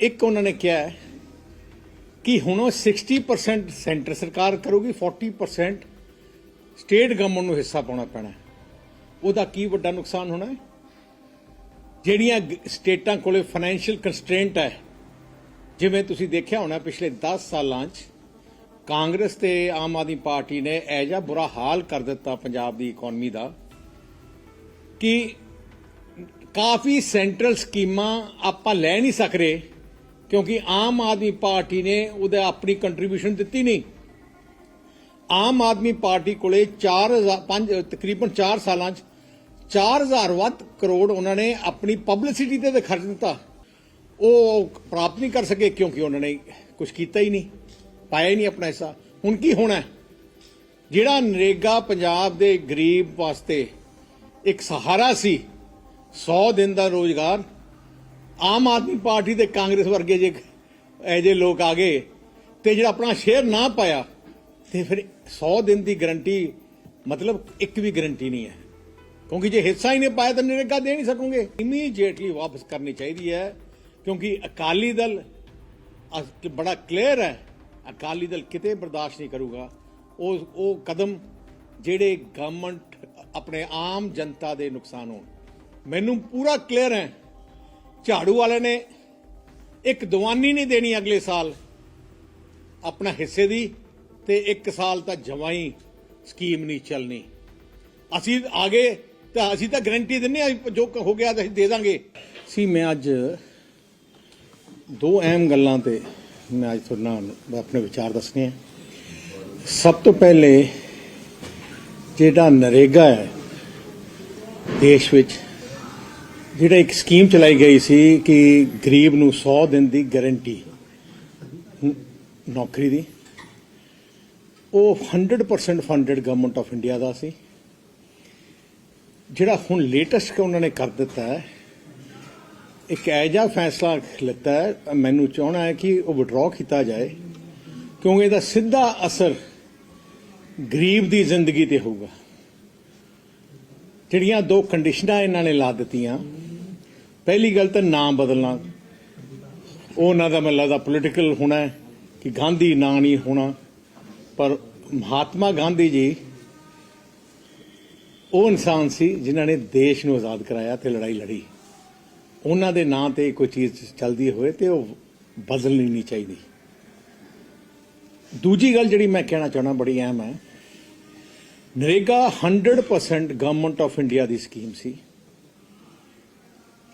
ਇੱਕ ਉਹਨਾਂ ਨੇ ਕਿਹਾ ਕਿ ਹੁਣ ਉਹ 60% ਸੈਂਟਰ ਸਰਕਾਰ ਕਰੂਗੀ 40% ਸਟੇਟ ਗਵਰਨਮੈਂਟ ਨੂੰ ਹਿੱਸਾ ਪਾਉਣਾ ਪੈਣਾ। ਉਹਦਾ ਕੀ ਵੱਡਾ ਨੁਕਸਾਨ ਹੋਣਾ ਹੈ? ਜਿਹੜੀਆਂ ਸਟੇਟਾਂ ਕੋਲੇ ਫਾਈਨੈਂਸ਼ੀਅਲ ਕੰਸਟ੍ਰੇਂਟ ਹੈ, ਜਿਵੇਂ ਤੁਸੀਂ ਦੇਖਿਆ ਹੋਣਾ ਪਿਛਲੇ 10 ਸਾਲਾਂ 'ਚ, ਕਾਂਗਰਸ ਤੇ ਆਮ ਆਦਮੀ ਪਾਰਟੀ ਨੇ ਇਹ ਜਿਹਾ ਬੁਰਾ ਹਾਲ ਕਰ ਦਿੱਤਾ ਪੰਜਾਬ ਦੀ ਇਕਨੋਮੀ ਦਾ, ਕਿ ਕਾਫੀ ਸੈਂਟਰਲ ਸਕੀਮਾਂ ਆਪਾਂ ਲੈ ਨਹੀਂ ਸਕ ਰਹੇ ਕਿਉਂਕਿ ਆਮ ਆਦਮੀ ਪਾਰਟੀ ਨੇ ਉਹਦਾ ਆਪਣੀ ਕੰਟਰੀਬਿਊਸ਼ਨ ਦਿੱਤੀ ਨਹੀਂ। ਆਮ ਆਦਮੀ ਪਾਰਟੀ ਕੋਲੇ 4000 ਪੰਜ, ਤਕਰੀਬਨ 4 ਸਾਲਾਂ 'ਚ 4000 ਵੱਧ ਕਰੋੜ ਉਹਨਾਂ ਨੇ ਆਪਣੀ ਪਬਲਿਸਿਟੀ ਤੇ ਖਰਚ ਦਿੱਤਾ। ਉਹ ਪ੍ਰਾਪਤ ਨਹੀਂ ਕਰ ਸਕੇ ਕਿਉਂਕਿ ਉਹਨਾਂ ਨੇ ਕੁਝ ਕੀਤਾ ਹੀ ਨਹੀਂ, ਪਾਇਆ ਹੀ ਨਹੀਂ ਆਪਣਾ ਹਿੱਸਾ। ਹੁਣ ਕੀ ਹੋਣਾ ਜਿਹੜਾ ਨਰੇਗਾ ਪੰਜਾਬ ਦੇ ਗਰੀਬ ਵਾਸਤੇ ਇੱਕ ਸਹਾਰਾ ਸੀ 100 ਦਿਨ ਦਾ ਰੋਜ਼ਗਾਰ ਆਮ ਆਦਮੀ ਪਾਰਟੀ ਤੇ ਕਾਂਗਰਸ ਵਰਗੇ ਜੇ ਇਹ ਜੇ ਲੋਕ ਆ ਗਏ ਤੇ ਜਿਹੜਾ ਆਪਣਾ ਸ਼ੇਅਰ ਨਾ ਪਾਇਆ, ਤੇ ਫਿਰ 100 ਦਿਨ ਦੀ ਗਰੰਟੀ ਮਤਲਬ ਇੱਕ ਵੀ ਗਰੰਟੀ ਨਹੀਂ ਹੈ। ਕਿਉਂਕਿ ਜੇ ਹਿੱਸਾ ਹੀ ਨਹੀਂ ਪਾਇਆ ਤਾਂ ਨਰੇਗਾ ਦੇ ਨਹੀਂ ਸਕੋਗੇ। ਇਮੀਡੀਏਟਲੀ ਵਾਪਸ ਕਰਨੀ ਚਾਹੀਦੀ ਹੈ, ਕਿਉਂਕਿ ਅਕਾਲੀ ਦਲ ਬੜਾ ਕਲੀਅਰ ਹੈ, ਅਕਾਲੀ ਦਲ ਕਿਤੇ ਬਰਦਾਸ਼ਤ ਨਹੀਂ ਕਰੂਗਾ। ਉਹ ਉਹ ਕਦਮ ਜਿਹੜੇ ਗਵਰਨਮੈਂਟ ਆਪਣੇ ਆਮ ਜਨਤਾ ਦੇ ਨੁਕਸਾਨ ਹੋਣ। ਮੈਨੂੰ ਪੂਰਾ ਕਲੀਅਰ ਹੈ ਝਾੜੂ ਵਾਲੇ ਨੇ ਇੱਕ ਦੀਵਾਨੀ ਨਹੀਂ ਦੇਣੀ ਅਗਲੇ ਸਾਲ, ਆਪਣਾ ਹਿੱਸੇ ਦੀ ਤੇ ਇੱਕ ਸਾਲ ਤਾਂ ਜਮਾਈ ਸਕੀਮ ਨਹੀਂ ਚੱਲਣੀ। ਅਸੀਂ ਆਗੇ ਤਾਂ ਅਸੀਂ ਤਾਂ ਗਰੰਟੀ ਦਿੰਨੇ ਆ ਜੋ ਹੋ ਗਿਆ ਤਾਂ ਅਸੀਂ ਦੇ ਦਾਂਗੇ। ਸੀ, ਮੈਂ ਅੱਜ ਦੋ ਅਹਿਮ ਗੱਲਾਂ ਤੇ ਮੈਂ ਅੱਜ ਤੁਹਾਡੇ ਨਾਲ ਆਪਣੇ ਵਿਚਾਰ ਦੱਸਣੇ ਆ। ਸਭ ਤੋਂ ਪਹਿਲੇ ਜਿਹੜਾ ਨਰੇਗਾ ਹੈ, ਦੇਸ਼ ਵਿੱਚ ਜਿਹੜਾ ਇੱਕ ਸਕੀਮ ਚਲਾਈ ਗਈ ਸੀ ਕਿ ਗਰੀਬ ਨੂੰ 100 ਦਿਨ ਦੀ ਗਾਰੰਟੀ ਨੌਕਰੀ ਦੀ, ਉਹ 100% ਫੰਡਡ ਗਵਰਨਮੈਂਟ ਆਫ ਇੰਡੀਆ ਦਾ ਸੀ। ਜਿਹੜਾ ਹੁਣ ਲੇਟੈਸਟ ਉਹਨਾਂ ਨੇ ਕਰ ਦਿੱਤਾ ਹੈ, ਇੱਕ ਐਜਾ ਫੈਸਲਾ ਲਿੱਤਾ ਹੈ, ਮੈਨੂੰ ਚਾਹਣਾ ਹੈ ਕਿ ਉਹ ਵਿਡਰਾਅ ਕੀਤਾ ਜਾਏ, ਕਿਉਂਕਿ ਇਹਦਾ ਸਿੱਧਾ ਅਸਰ ਗਰੀਬ ਦੀ ਜ਼ਿੰਦਗੀ ਤੇ ਹੋਊਗਾ। ਜਿਹੜੀਆਂ ਦੋ ਕੰਡੀਸ਼ਨਾਂ ਇਹਨਾਂ ਨੇ ਲਾ ਦਿੱਤੀਆਂ, ਪਹਿਲੀ ਗੱਲ ਤਾਂ ਨਾਮ ਬਦਲਣਾ। ਉਹ ਉਹਨਾਂ ਦਾ ਮੈਨੂੰ ਲੱਗਦਾ ਪੋਲੀਟੀਕਲ ਹੋਣਾ ਕਿ ਗਾਂਧੀ ਨਾਂ ਨਹੀਂ ਹੋਣਾ, ਪਰ ਮਹਾਤਮਾ ਗਾਂਧੀ ਜੀ, ਉਹ ਇਨਸਾਨ ਸੀ ਜਿਨ੍ਹਾਂ ਨੇ ਦੇਸ਼ ਨੂੰ ਆਜ਼ਾਦ ਕਰਾਇਆ ਤੇ ਲੜਾਈ ਲੜੀ। ਉਹਨਾਂ ਦੇ ਨਾਂ ਤੇ ਕੋਈ ਚੀਜ਼ ਚੱਲਦੀ ਹੋਵੇ ਤੇ ਉਹ ਬਦਲਣੀ ਨਹੀਂ ਚਾਹੀਦੀ। ਦੂਜੀ ਗੱਲ ਜਿਹੜੀ ਮੈਂ ਕਹਿਣਾ ਚਾਹਣਾ ਬੜੀ ਅਹਿਮ ਹੈ ਨਰੇਗਾ 100% ਗਵਰਨਮੈਂਟ ਆਫ ਇੰਡੀਆ ਦੀ ਸਕੀਮ ਸੀ।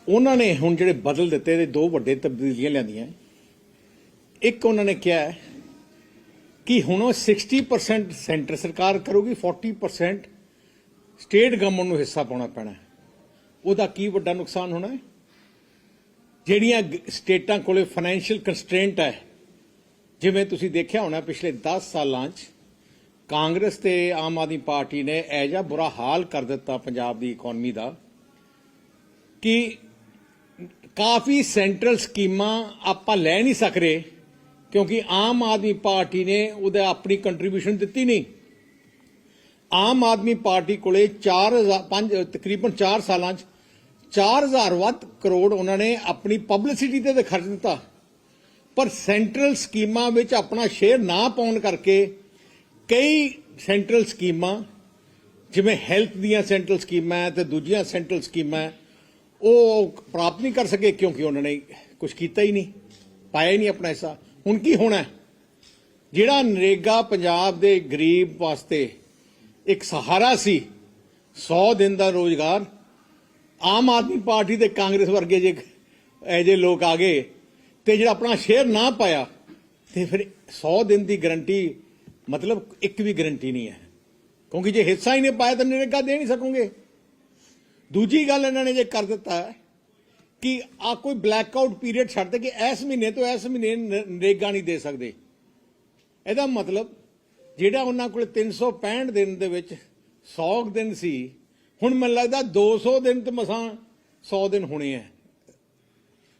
ਉਹਨਾਂ ਨੇ ਹੁਣ ਜਿਹੜੇ ਬਦਲ ਦਿੱਤੇ ਦੇ ਦੋ ਵੱਡੇ ਤਬਦੀਲੀਆਂ ਲਿਆਂਦੀਆਂ। ਇੱਕ ਉਹਨਾਂ ਨੇ ਕਿਹਾ ਕਿ ਹੁਣ ਉਹ 60% ਸੈਂਟਰ ਸਰਕਾਰ ਕਰੂਗੀ 40% ਸਟੇਟ ਗਵਰਨਮੈਂਟ ਨੂੰ ਹਿੱਸਾ ਪਾਉਣਾ ਪੈਣਾ ਉਹਦਾ ਕੀ ਵੱਡਾ ਨੁਕਸਾਨ ਹੋਣਾ ਹੈ? ਜਿਹੜੀਆਂ ਸਟੇਟਾਂ ਕੋਲੇ ਫਾਈਨੈਂਸ਼ੀਅਲ ਕੰਸਟ੍ਰੇਂਟ ਹੈ, ਜਿਵੇਂ ਤੁਸੀਂ ਦੇਖਿਆ ਹੋਣਾ ਪਿਛਲੇ 10 ਸਾਲਾਂ 'ਚ ਕਾਂਗਰਸ ਤੇ ਆਮ ਆਦਮੀ ਪਾਰਟੀ ਨੇ ਇਹ ਜਿਹਾ ਬੁਰਾ ਹਾਲ ਕਰ ਦਿੱਤਾ ਪੰਜਾਬ ਦੀ ਇਕਨੋਮੀ ਦਾ ਕਿ ਕਾਫੀ ਸੈਂਟਰਲ ਸਕੀਮਾਂ ਆਪਾਂ ਲੈ ਨਹੀਂ ਸਕ ਰਹੇ ਕਿਉਂਕਿ ਆਮ ਆਦਮੀ ਪਾਰਟੀ ਨੇ ਉਹਦਾ ਆਪਣੀ ਕੰਟਰੀਬਿਊਸ਼ਨ ਦਿੱਤੀ ਨਹੀਂ। ਆਮ ਆਦਮੀ ਪਾਰਟੀ ਕੋਲੇ 4000 ਪੰਜ, ਤਕਰੀਬਨ 4 ਸਾਲਾਂ 'ਚ 4000 ਵੱਧ ਕਰੋੜ ਉਹਨਾਂ ਨੇ ਆਪਣੀ ਪਬਲਿਸਿਟੀ ਤੇ ਤਾਂ ਖਰਚ ਦਿੱਤਾ। ਪਰ ਸੈਂਟਰਲ ਸਕੀਮਾਂ ਵਿੱਚ ਆਪਣਾ ਸ਼ੇਅਰ ਨਾ ਪਾਉਣ ਕਰਕੇ ਕਈ ਸੈਂਟਰਲ ਸਕੀਮਾਂ, ਜਿਵੇਂ ਹੈਲਥ ਦੀਆਂ ਸੈਂਟਰਲ ਸਕੀਮਾਂ ਹੈ ਤੇ ਦੂਜੀਆਂ ਸੈਂਟਰਲ ਸਕੀਮਾਂ, ਉਹ ਪ੍ਰਾਪਤ ਨਹੀਂ ਕਰ ਸਕੇ ਕਿਉਂਕਿ ਉਹਨਾਂ ਨੇ ਕੁਝ ਕੀਤਾ ਹੀ ਨਹੀਂ, ਪਾਇਆ ਹੀ ਨਹੀਂ ਆਪਣਾ ਹਿੱਸਾ। ਹੁਣ ਕੀ ਹੋਣਾ ਜਿਹੜਾ ਨਰੇਗਾ ਪੰਜਾਬ ਦੇ ਗਰੀਬ ਵਾਸਤੇ ਇੱਕ ਸਹਾਰਾ ਸੀ 100 ਦਿਨ ਦਾ ਰੋਜ਼ਗਾਰ, ਆਮ ਆਦਮੀ ਪਾਰਟੀ ਤੇ ਕਾਂਗਰਸ ਵਰਗੇ ਜੇ ਇਹ ਜੇ ਲੋਕ ਆ ਗਏ ਤੇ ਜਿਹੜਾ ਆਪਣਾ ਸ਼ੇਅਰ ਨਾ ਪਾਇਆ, ਤੇ ਫਿਰ 100 ਦਿਨ ਦੀ ਗਰੰਟੀ ਮਤਲਬ ਇੱਕ ਵੀ ਗਰੰਟੀ ਨਹੀਂ ਹੈ। ਕਿਉਂਕਿ ਜੇ ਹਿੱਸਾ ਹੀ ਨਹੀਂ ਪਾਇਆ ਤਾਂ ਨਰੇਗਾ ਦੇ ਨਹੀਂ ਸਕੋਗੇ। ਦੂਜੀ ਗੱਲ ਇਹਨਾਂ ਨੇ ਜੇ ਕਰ ਦਿੱਤਾ ਕਿ ਆ ਕੋਈ ਬਲੈਕ ਆਊਟ ਪੀਰੀਅਡ ਛੱਡ ਦੇ ਕਿ ਇਸ ਮਹੀਨੇ ਤੋਂ ਇਸ ਮਹੀਨੇ ਨਰੇਗਾ ਨਹੀਂ ਦੇ ਸਕਦੇ। ਇਹਦਾ ਮਤਲਬ ਜਿਹੜਾ ਉਹਨਾਂ ਕੋਲ 365 ਦਿਨ ਦੇ ਵਿੱਚ 100 ਦਿਨ ਸੀ, ਹੁਣ ਮੈਨੂੰ ਲੱਗਦਾ 200 ਦਿਨ ਤੇ ਮਸਾਂ 100 ਦਿਨ ਹੋਣੇ ਆ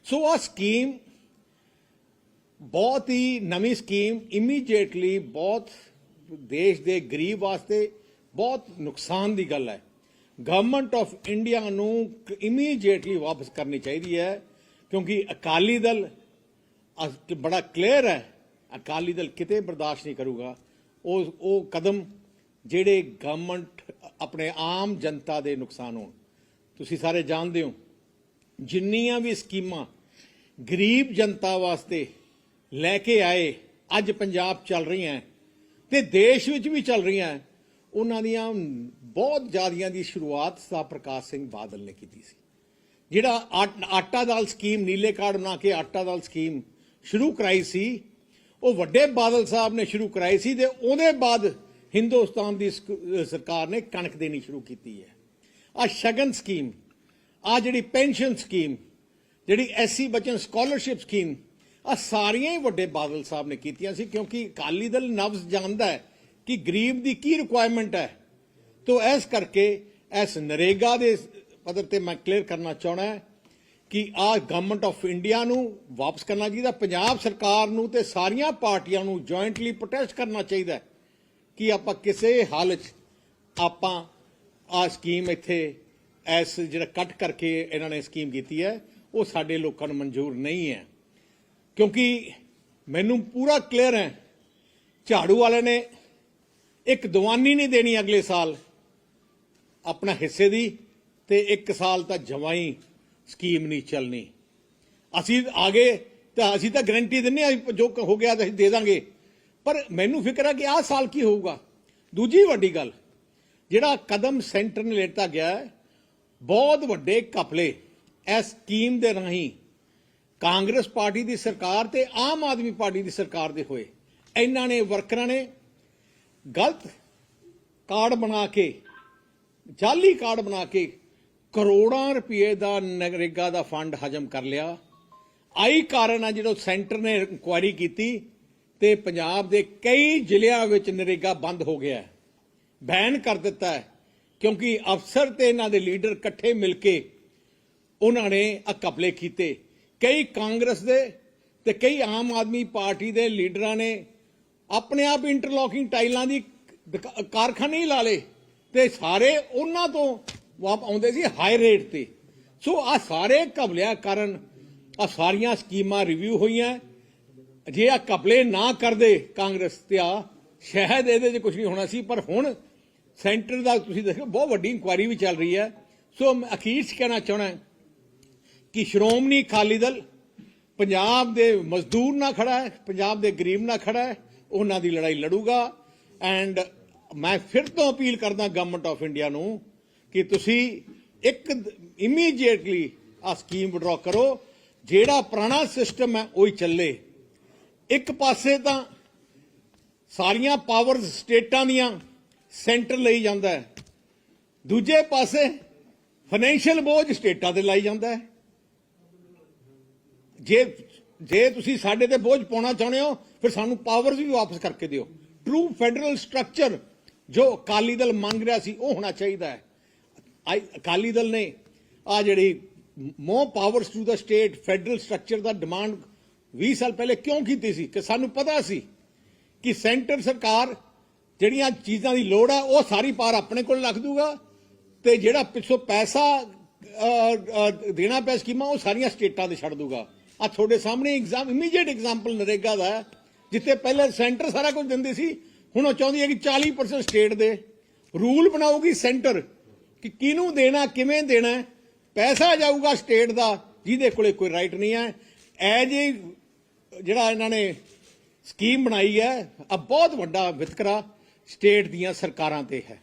ਸੋ ਆ ਸਕੀਮ ਬਹੁਤ ਹੀ ਨਵੀਂ ਸਕੀਮ ਇਮੀਡੀਏਟਲੀ ਬਹੁਤ ਦੇਸ਼ ਦੇ ਗਰੀਬ ਵਾਸਤੇ ਬਹੁਤ ਨੁਕਸਾਨ ਦੀ ਗੱਲ ਹੈ। ਗਵਰਨਮੈਂਟ ਆਫ ਇੰਡੀਆ ਨੂੰ ਇਮੀਡੀਏਟਲੀ ਵਾਪਸ ਕਰਨੀ ਚਾਹੀਦੀ ਹੈ, ਕਿਉਂਕਿ ਅਕਾਲੀ ਦਲ ਬੜਾ ਕਲੀਅਰ ਹੈ, ਅਕਾਲੀ ਦਲ ਕਿਤੇ ਬਰਦਾਸ਼ਤ ਨਹੀਂ ਕਰੂਗਾ। ਉਹ ਉਹ ਕਦਮ ਜਿਹੜੇ ਗਵਰਨਮੈਂਟ ਆਪਣੇ ਆਮ ਜਨਤਾ ਦੇ ਨੁਕਸਾਨ ਹੋਣ। ਤੁਸੀਂ ਸਾਰੇ ਜਾਣਦੇ ਹੋ, ਜਿੰਨੀਆਂ ਵੀ ਸਕੀਮਾਂ ਗਰੀਬ ਜਨਤਾ ਵਾਸਤੇ ਲੈ ਕੇ ਆਏ, ਅੱਜ ਪੰਜਾਬ ਚੱਲ ਰਹੀਆਂ ਤੇ ਦੇਸ਼ ਵਿੱਚ ਵੀ ਚੱਲ ਰਹੀਆਂ ਉਹਨਾਂ ਦੀਆਂ ਬਹੁਤ ਜ਼ਿਆਦੀਆਂ ਦੀ ਸ਼ੁਰੂਆਤ ਸਾ ਪ੍ਰਕਾਸ਼ ਸਿੰਘ ਬਾਦਲ ਨੇ ਕੀਤੀ ਸੀ। ਜਿਹੜਾ ਆਟ- ਆਟਾ ਦਾਲ ਸਕੀਮ, ਨੀਲੇ ਕਾਰਡ ਬਣਾ ਕੇ ਆਟਾ ਦਾਲ ਸਕੀਮ ਸ਼ੁਰੂ ਕਰਾਈ ਸੀ, ਉਹ ਵੱਡੇ ਬਾਦਲ ਸਾਹਿਬ ਨੇ ਸ਼ੁਰੂ ਕਰਾਈ ਸੀ ਤੇ ਉਹਦੇ ਬਾਅਦ ਹਿੰਦੁਸਤਾਨ ਦੀ ਸਕ- ਸਰਕਾਰ ਨੇ ਕਣਕ ਦੇਣੀ ਸ਼ੁਰੂ ਕੀਤੀ ਹੈ। ਆ ਸ਼ਗਨ ਸਕੀਮ, ਆ ਜਿਹੜੀ ਪੈਨਸ਼ਨ ਸਕੀਮ, ਜਿਹੜੀ ਐਸਸੀ ਬਚਨ ਸਕਾਲਰਸ਼ਿਪ ਸਕੀਮ ਆ ਸਾਰੀਆਂ ਹੀ ਵੱਡੇ ਬਾਦਲ ਸਾਹਿਬ ਨੇ ਕੀਤੀਆਂ ਸੀ, ਕਿਉਂਕਿ ਅਕਾਲੀ ਦਲ ਨਬਜ਼ ਜਾਣਦਾ ਹੈ ਕਿ ਗਰੀਬ ਦੀ ਕੀ ਰਿਕੁਆਇਰਮੈਂਟ ਹੈ। ਤੋ ਇਸ ਕਰਕੇ ਇਸ ਨਰੇਗਾ ਦੇ ਪੱਧਰ ਤੇ ਮੈਂ ਕਲੀਅਰ ਕਰਨਾ ਚਾਹਣਾ ਕਿ ਆ ਗਵਰਨਮੈਂਟ ਆਫ ਇੰਡੀਆ ਨੂੰ ਵਾਪਸ ਕਰਨਾ ਚਾਹੀਦਾ, ਪੰਜਾਬ ਸਰਕਾਰ ਨੂੰ ਤੇ ਸਾਰੀਆਂ ਪਾਰਟੀਆਂ ਨੂੰ ਜੁਆਇੰਟਲੀ ਪ੍ਰੋਟੈਸਟ ਕਰਨਾ ਚਾਹੀਦਾ ਕਿ ਆਪਾਂ ਕਿਸੇ ਹਾਲਤ 'ਚ ਆਪਾਂ ਆ ਸਕੀਮ ਇੱਥੇ ਐਸ ਜਿਹੜਾ ਕੱਟ ਕਰਕੇ ਇਹਨਾਂ ਨੇ ਸਕੀਮ ਕੀਤੀ ਹੈ, ਉਹ ਸਾਡੇ ਲੋਕਾਂ ਨੂੰ ਮਨਜ਼ੂਰ ਨਹੀਂ ਹੈ। ਕਿਉਂਕਿ ਮੈਨੂੰ ਪੂਰਾ ਕਲੀਅਰ ਹੈ, ਝਾੜੂ ਵਾਲੇ ਨੇ ਇੱਕ ਦੀਵਾਨੀ ਨਹੀਂ ਦੇਣੀ ਅਗਲੇ ਸਾਲ। ਆਪਣਾ ਹਿੱਸੇ ਦੀ ਤੇ ਇੱਕ ਸਾਲ ਤਾਂ ਜਮਾਈ ਸਕੀਮ ਨਹੀਂ ਚੱਲਣੀ। ਅਸੀਂ ਆਗੇ ਤਾਂ ਅਸੀਂ ਤਾਂ ਗਾਰੰਟੀ ਦਿੰਨੇ ਆ ਜੋ ਹੋ ਗਿਆ ਤਾਂ ਅਸੀਂ ਦੇ ਦਾਂਗੇ। ਪਰ ਮੈਨੂੰ ਫਿਕਰ ਹੈ ਕਿ ਆਹ ਸਾਲ ਕੀ ਹੋਊਗਾ? ਦੂਜੀ ਵੱਡੀ ਗੱਲ, ਜਿਹੜਾ ਕਦਮ ਸੈਂਟਰ ਨੇ ਲੈਤਾ ਗਿਆ ਬਹੁਤ ਵੱਡੇ ਕਪਲੇ ਇਸ ਸਕੀਮ ਦੇ ਰਾਹੀਂ ਕਾਂਗਰਸ ਪਾਰਟੀ ਦੀ ਸਰਕਾਰ ਤੇ ਆਮ ਆਦਮੀ ਪਾਰਟੀ ਦੀ ਸਰਕਾਰ ਦੇ ਹੋਏ। ਇਹਨਾਂ ਨੇ ਵਰਕਰਾਂ ਨੇ ਗਲਤ ਕਾਰਡ ਬਣਾ ਕੇ, ਜਾਲੀ ਕਾਰਡ ਬਣਾ ਕੇ ਕਰੋੜਾਂ ਰੁਪਏ ਦਾ ਨਗਰੇਗਾ ਦਾ ਫੰਡ ਹਜਮ ਕਰ ਲਿਆ। ਆਈ ਕਾਰਨ ਆ ਜਦੋਂ ਸੈਂਟਰ ਨੇ ਇਨਕੁਆਇਰੀ ਕੀਤੀ ਤੇ ਪੰਜਾਬ ਦੇ ਕਈ ਜ਼ਿਲ੍ਹਿਆਂ ਵਿੱਚ ਨਰੇਗਾ ਬੰਦ ਹੋ ਗਿਆ ਹੈ। ਬੈਨ ਕਰ ਦਿੱਤਾ ਹੈ, ਕਿਉਂਕਿ ਅਫਸਰ ਤੇ ਇਹਨਾਂ ਦੇ ਲੀਡਰ ਇਕੱਠੇ ਮਿਲ ਕੇ ਉਹਨਾਂ ਨੇ ਆ ਘਪਲੇ ਕੀਤੇ। ਕਈ ਕਾਂਗਰਸ ਦੇ ਤੇ ਕਈ ਆਮ ਆਦਮੀ ਪਾਰਟੀ ਦੇ ਲੀਡਰਾਂ ਨੇ ਆਪਣੇ ਆਪ ਇੰਟਰਲੋਕਿੰਗ ਟਾਈਲਾਂ ਦੀ ਕਾਰਖਾਨੇ ਹੀ ਲਾ ਲਏ ਤੇ ਸਾਰੇ ਉਹਨਾਂ ਤੋਂ ਵਾਪ ਆਉਂਦੇ ਸੀ ਹਾਈ ਰੇਟ ਤੇ। ਸੋ ਆ ਸਾਰੇ ਘਪਲਿਆਂ ਕਾਰਨ ਆ ਸਾਰੀਆਂ ਸਕੀਮਾਂ ਰਿਵਿਊ ਹੋਈਆਂ। ਜੇ ਆ ਘਪਲੇ ਨਾ ਕਰਦੇ ਕਾਂਗਰਸ ਤੇ ਆ ਸ਼ਾਇਦ ਇਹਦੇ 'ਚ ਕੁਝ ਨਹੀਂ ਹੋਣਾ ਸੀ, ਪਰ ਹੁਣ ਸੈਂਟਰ ਦਾ ਤੁਸੀਂ ਦੇਖੋ, ਬਹੁਤ ਵੱਡੀ ਇਨਕੁਆਇਰੀ ਵੀ ਚੱਲ ਰਹੀ ਹੈ। ਸੋ ਮੈਂ ਅਖੀਰ 'ਚ ਕਹਿਣਾ ਚਾਹਣਾ ਕਿ ਸ਼੍ਰੋਮਣੀ ਅਕਾਲੀ ਦਲ ਪੰਜਾਬ ਦੇ ਮਜ਼ਦੂਰ ਨਾਲ ਖੜਾ ਹੈ, ਪੰਜਾਬ ਦੇ ਗਰੀਬ ਨਾਲ ਖੜਾ ਹੈ, ਉਹਨਾਂ ਦੀ ਲੜਾਈ ਲੜੂਗਾ। ਐਂਡ ਮੈਂ ਫਿਰ ਤੋਂ ਅਪੀਲ ਕਰਦਾ ਗਵਰਨਮੈਂਟ ਆਫ ਇੰਡੀਆ ਨੂੰ ਕਿ ਤੁਸੀਂ ਇੱਕ ਇਮੀਡੀਏਟਲੀ ਆ ਸਕੀਮ ਵਿਡਰਾ ਕਰੋ। ਜਿਹੜਾ ਪੁਰਾਣਾ ਸਿਸਟਮ ਹੈ, ਉਹ ਹੀ ਚੱਲੇ। ਇੱਕ ਪਾਸੇ ਤਾਂ ਸਾਰੀਆਂ ਪਾਵਰਸ ਸਟੇਟਾਂ ਦੀਆਂ ਸੈਂਟਰ ਲਈ ਜਾਂਦਾ ਹੈ। ਦੂਜੇ ਪਾਸੇ ਫਾਈਨੈਂਸ਼ੀਅਲ ਬੋਝ ਸਟੇਟਾਂ ਤੇ ਲਾਈ ਜਾਂਦਾ ਹੈ। ਜੇ ਜੇ ਤੁਸੀਂ ਸਾਡੇ ਤੇ ਬੋਝ ਪਾਉਣਾ ਚਾਹੁੰਦੇ ਹੋ, ਫਿਰ ਸਾਨੂੰ ਪਾਵਰਸ ਵੀ ਵਾਪਸ ਕਰਕੇ ਦਿਓ। ਟਰੂ ਫੈਡਰਲ ਸਟਰਕਚਰ ਜੋ ਅਕਾਲੀ ਦਲ ਮੰਗ ਰਿਹਾ ਸੀ, ਉਹ ਹੋਣਾ ਚਾਹੀਦਾ ਹੈ। ਅਕਾਲੀ ਦਲ ਨੇ ਆ ਜਿਹੜੀ more powers to the state federal structure ਦਾ ਡਿਮਾਂਡ 20 ਸਾਲ ਪਹਿਲੇ ਕਿਉਂ ਕੀਤੀ ਸੀ? ਕਿ ਸਾਨੂੰ ਪਤਾ ਸੀ ਕਿ ਸੈਂਟਰ ਸਰਕਾਰ ਜਿਹੜੀਆਂ ਚੀਜ਼ਾਂ ਦੀ ਲੋੜ ਹੈ ਉਹ ਸਾਰੀ ਪਾਰ ਆਪਣੇ ਕੋਲ ਰੱਖ ਦੂਗਾ ਤੇ ਜਿਹੜਾ ਪਿੱਛੋਂ ਪੈਸਾ ਦੇਣਾ ਪਿਆ ਸਕੀਮਾਂ, ਉਹ ਸਾਰੀਆਂ ਸਟੇਟਾਂ ਤੇ ਛੱਡ ਦੂਗਾ। ਆ ਤੁਹਾਡੇ ਸਾਹਮਣੇ ਐਗਜ਼ਾਮ ਇਮੀਡੀਏਟ ਐਗਜ਼ਾਮਪਲ ਨਰੇਗਾ ਦਾ ਜਿੱਥੇ ਪਹਿਲੇ ਸੈਂਟਰ ਸਾਰਾ ਕੁਝ ਦਿੰਦੀ ਸੀ, ਹੁਣ ਉਹ ਚਾਹੁੰਦੀ ਹੈ ਕਿ 40% ਸਟੇਟ ਦੇ। ਰੂਲ ਬਣਾਉਗੀ ਸੈਂਟਰ ਕਿ ਕਿਹਨੂੰ ਦੇਣਾ, ਕਿਵੇਂ ਦੇਣਾ ਪੈਸਾ ਜਾਊਗਾ ਸਟੇਟ ਦਾ, ਜਿਹਦੇ ਕੋਲੇ ਕੋਈ ਰਾਈਟ ਨਹੀਂ ਹੈ। ਐ ਜੇ ਜਿਹੜਾ ਇਹਨਾਂ ਨੇ ਸਕੀਮ ਬਣਾਈ ਹੈ, ਆ ਬਹੁਤ ਵੱਡਾ ਵਿਤਕਰਾ ਸਟੇਟ ਦੀਆਂ ਸਰਕਾਰਾਂ ਤੇ ਹੈ।